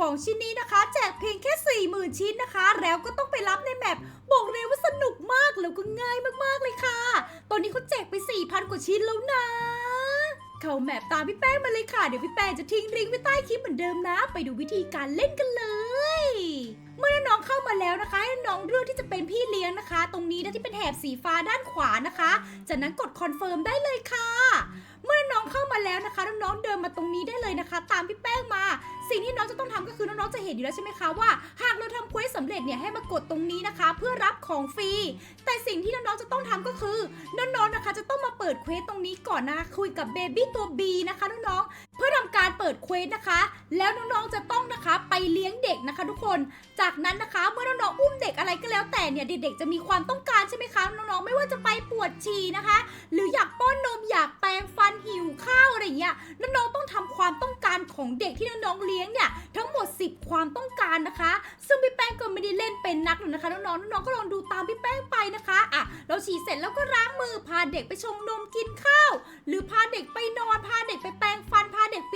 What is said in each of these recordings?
ของชิ้นนี้นะคะ แจกเพียงแค่ 40,000 ชิ้นนะคะ แล้วก็ต้องไปรับในแมปบอกเลยว่าสนุกมากแล้วก็ง่ายมากๆเลยค่ะ ตอนนี้เขาแจกไป 4,000 กว่าชิ้นแล้วนะ เข้าแมปตามพี่แป้งมาเลยค่ะ เดี๋ยวพี่แป้งจะทิ้งลิงก์ไว้ใต้คลิปเหมือนเดิมนะ ไปดูวิธีการเล่นกันเลยเมื่อน้องเข้ามาแล้วนะคะให้น้องเลือกที่จะเป็นพี่เลี้ยงนะคะ ตรงนี้นะที่เป็นแถบสีฟ้าด้านขวานะคะ จากนั้นกดคอนเฟิร์มได้เลยค่ะ ดินมาตรงนี้ได้เลยนะคะ ตามพี่แป้งมา สิ่งที่น้องจะต้องทำก็คือน้องๆจะเห็นอยู่แล้วใช่ไหมคะว่า หากเราทำเควสสำเร็จเนี่ยให้มากดตรงนี้นะคะ เพื่อรับของฟรีแต่สิ่งที่น้องๆจะต้องทำก็คือน้องๆนะคะจะต้องมาเปิดเควสตรงนี้ก่อนนะคุยกับเบบี้ตัว B นะคะน้องๆเพื่อทำการเปิดเควสนะคะ แล้วน้องๆจะต้องนะคะไปเลี้ยงเด็กนะคะทุกคน จากนั้นนะคะเมื่อน้องๆอุ้มเด็กอะไรก็แล้วแต่เนี่ยเด็กๆจะมีความต้องการใช่ไหมคะน้องๆไม่ว่าจะไปปวดฉี่นะคะ หรืออยากป้อนนมอยาก ของเด็กที่น้องๆเลี้ยงเนี่ยทั้งหมด 10 ความต้องการนะคะ ซึ่งพี่แป้งก็ไม่ได้เล่นเป็นนักหรอกนะคะน้องๆน้องๆก็ลองดูตามพี่แป้งไปนะคะอะเราฉี่เสร็จแล้วก็ล้างมือพาเด็กไปชงนมกินข้าว หรือพาเด็กไปนอนพาเด็กไปแปรง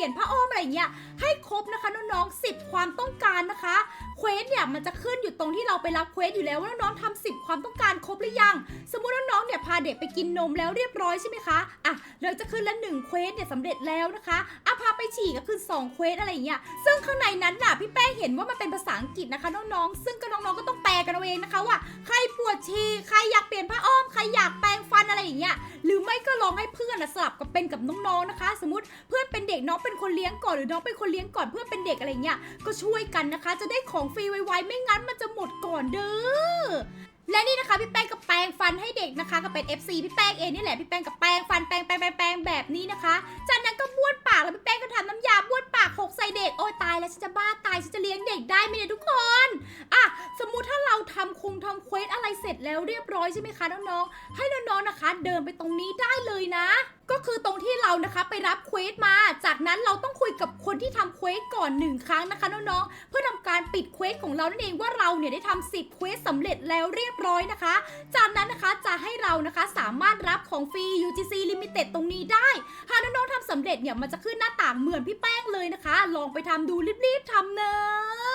ลี่ยนผ้าอ้อมอะไรเงี้ยให้ครบนะคะน้องๆ10 ความต้องการนะคะเควสเนี่ยมันจะขึ้นอยู่ตรงที่เราไปรับเควสอยู่แล้วว่าน้องๆทำ10ความต้องการครบหรือยัง สมมุติน้องๆเนี่ยพาเด็กไปกินนมแล้วเรียบร้อยใช่ไหมคะอะเราจะขึ้นละหนึ่งเควสเนี่ยสำเร็จแล้วนะคะอะพาไปฉี่ก็คือ2เควสอะไรอย่างเงี้ยซึ่งข้างในนั้นน่ะพี่แป้งเห็นว่ามันเป็นภาษาอังกฤษนะคะน้องๆซึ่งก็น้องๆก็ต้องแปลกันเอาเองนะคะว่า ใครปวดฉี่ใครอยากเปลี่ยนผ้าอ้อมใครอยากแปรงฟันอะไรอย่างเงี้ย หรือไม่ก็ลองให้เพื่อนสลับกับเป็นกับน้องๆนะคะ สมมติเพื่อนเป็นเด็กน้องเป็นคนเลี้ยงก่อนหรือน้องเป็นคนเลี้ยงก่อนเพื่อนเป็นเด็กอะไรเงี้ยก็ช่วยกันนะคะ จะได้ของฟรีไวๆไม่งั้นมันจะหมดก่อนเด้อและนี่นะคะพี่แป้งกับแปรงฟันให้เด็กนะคะ ก็เป็น FC พี่แป้งเองนี่แหละพี่แป้งกับแปรงฟันแปรงแปรงแปรงแปรงแบบนี้นะคะ จากนั้นก็บ้วนปากแล้วพี่แป้งก็ทำน้ำยาบ้วนปากหกใส่เด็กโอ้ยตายแล้วฉันจะบ้าตายฉันจะเลี้ยงเด็กได้ไหมเนี่ยทุกคนอะสมมุติถ้าเราทำ คงทำเควสอะไรเสร็จแล้วเรียบร้อยใช่ไหมคะน้องๆ ให้น้องๆนะคะ เดินไปตรงนี้ได้เลยนะ ก็คือตรงที่เรานะคะไปรับเควสมา จากนั้นเราต้องคุยกับคนที่ทำเควสก่อนหนึ่งครั้งนะคะน้องๆ เพื่อทำการปิดเควสของเรานั่นเองว่าเราเนี่ยได้ทำ10เควสสำเร็จแล้วเรียบร้อยนะคะ จากนั้นนะคะจะให้เรานะคะสามารถรับของฟรี UGC Limited ตรงนี้ได้ หากน้องๆทำสำเร็จเนี่ยมันจะขึ้นหน้าต่างเหมือนพี่แป้งเลยนะคะ ลองไปทำดูรีบๆทำเนอะ